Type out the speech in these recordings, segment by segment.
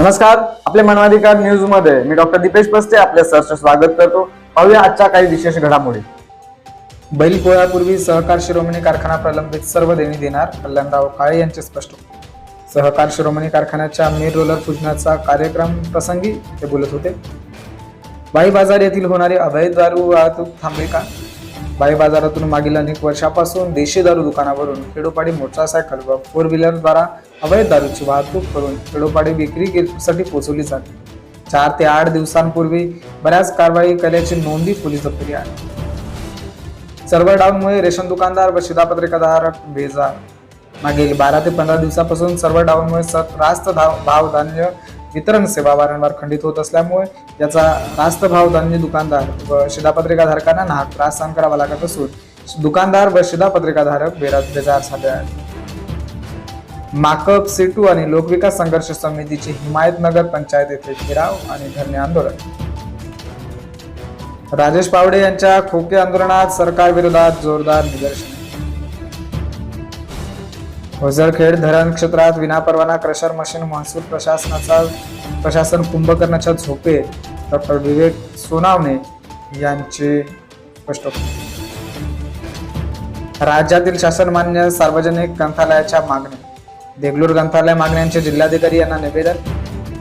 नमस्कार आपले मानवाधिकार न्यूजमध्ये मी डॉक्टर दीपेश पस्ते आपल्या सहर्ष स्वागत करतो. पाहूया आजच्या काही विशेष घडामोडी. बैलपोळ्यापूर्वी सहकार शिरोमणी कारखाना प्रलंबित सर्व देणी देणार कल्याणराव काळे यांचे स्पष्ट. सहकार शिरोमणी कारखान्याच्या मेन रोलर पूजनाचा कार्यक्रम प्रसंगी ते बोलत होते. बाई बाजार येथील होणारी अवैध दारू वाहतूक थांबेल का? बाई बाजारातून मागील अनेक वर्षापासून देशी दारू दुकानावरून खेडोपाडी मोटरसायकल व फोर व्हीलरद्वारा अवैध दारूची वाहतूक करून खेडोपाडी विक्रीसाठी पोचवली जाते. चार ते आठ दिवसांपूर्वी बऱ्याच कारवाई केल्याची नोंदी पोलीस केली आहे. सर्व्हर डाऊनमुळे रेशन दुकानदार व शिधापत्रिकाधारक बेजार. मागील बारा ते पंधरा दिवसापासून सर्व्हर डाऊनमुळे स- रास्त धाव भाव धान्य वितरण सेवा वारंवार खंडित होत असल्यामुळे याचा रास्त भाव धान्य दुकानदार व शिधापत्रिकाधारकांना नाहक त्रास सहन करावा लागत असून दुकानदार व शिधापत्रिकाधारक बेरात बेजार झाले आहेत. माकप सेटू आणि लोकविकास संघर्ष समितीची हिमायतनगर पंचायत येथे घेराव आणि धरणे आंदोलन. राजेश पावडे यांच्या खोके आंदोलनात सरकार विरोधात जोरदार निदर्शन. वजरखेड धरण क्षेत्रात विनापरवाना क्रशर मशीन महसूल प्रशासनाचा प्रशासन कुंभकर्णाच्या झोपे. डॉक्टर विवेक सोनावणे यांचे स्पष्ट राज्यातील शासनमान्य सार्वजनिक ग्रंथालयाच्या मागण्या. देगलूर ग्रंथालय मागण्यांचे जिल्हाधिकारी यांना निवेदन.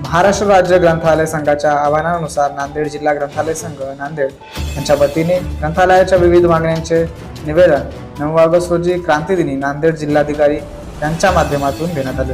महाराष्ट्र राज्य ग्रंथालय संघाच्या आवाहनानुसार नांदेड जिल्हा ग्रंथालय संघ नांदेड यांच्या वतीने ग्रंथालयाच्या विविध मागण्यांचे निवेदन. नऊ ऑगस्ट रोजी क्रांतीदिनी नांदेड जिल्हाधिकारी यांच्या माध्यमातून घेण्यात आले.